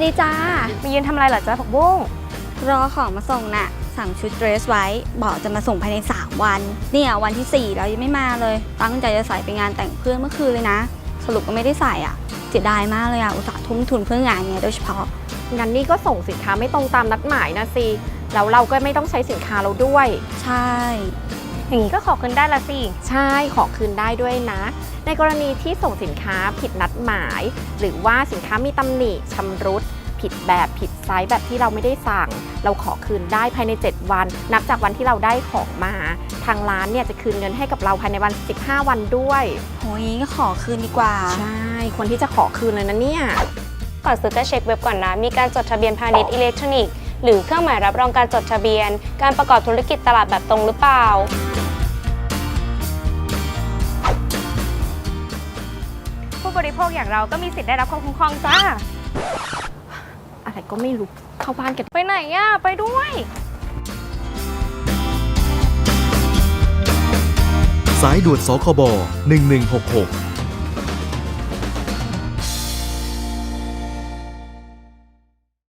วัสดีจ้า มายืนทำอะไรเหรอจ๊ะผักบุ้ง รอของมาส่งน่ะ สั่งชุดเดรสไว้ บอกจะมาส่งภายใน 3 วัน เนี่ยวันที่ 4 แล้วยังไม่มาเลย ตั้งใจจะใส่ไปงานแต่งเพื่อนเมื่อคืนเลยนะ สรุปก็ไม่ได้ใส่อะ เสียดายมากเลยอะ อุตส่าห์ทุ่มทุนเพื่องานเนี้ยโดยเฉพาะ งั้นนี่ก็ส่งสินค้าไม่ตรงตามนัดหมายนะสิ แล้วเราก็ไม่ต้องใช้สินค้าเราด้วย ใช่ อย่างนี้ก็ขอคืนได้ละสิ ใช่ ขอคืนได้ด้วยนะ ในกรณีที่ส่งสินค้าผิดนัดหมาย หรือว่าสินค้ามีตำหนิชำรุด ผิดแบบผิดไซส์แบบที่เราไม่ได้สั่ง เราขอคืนได้ภายใน 7 วัน นับจากวันที่เราได้ของมา ทางร้านเนี่ยจะคืนเงินให้กับเราภายในวัน 15 วันด้วยโหยงี้ก็ขอคืนดีกว่า ใช่ควรที่จะขอคืนเลยนะเนี่ย ก่อนซื้อก็เช็คเว็บก่อนนะ มีการจดทะเบียนพาณิชย์อิเล็กทรอนิกส์ หรือเครื่องหมายรับรองการจดทะเบียน การประกอบธุรกิจตลาดแบบตรงหรือเปล่า ผู้บริโภคอย่างเราก็มีสิทธิ์ได้รับความคุ้มครองจ้า อะไรก็ไม่รู้เข้าบ้านกันไปไหนอะไปด้วย สายด่วนสคบ1166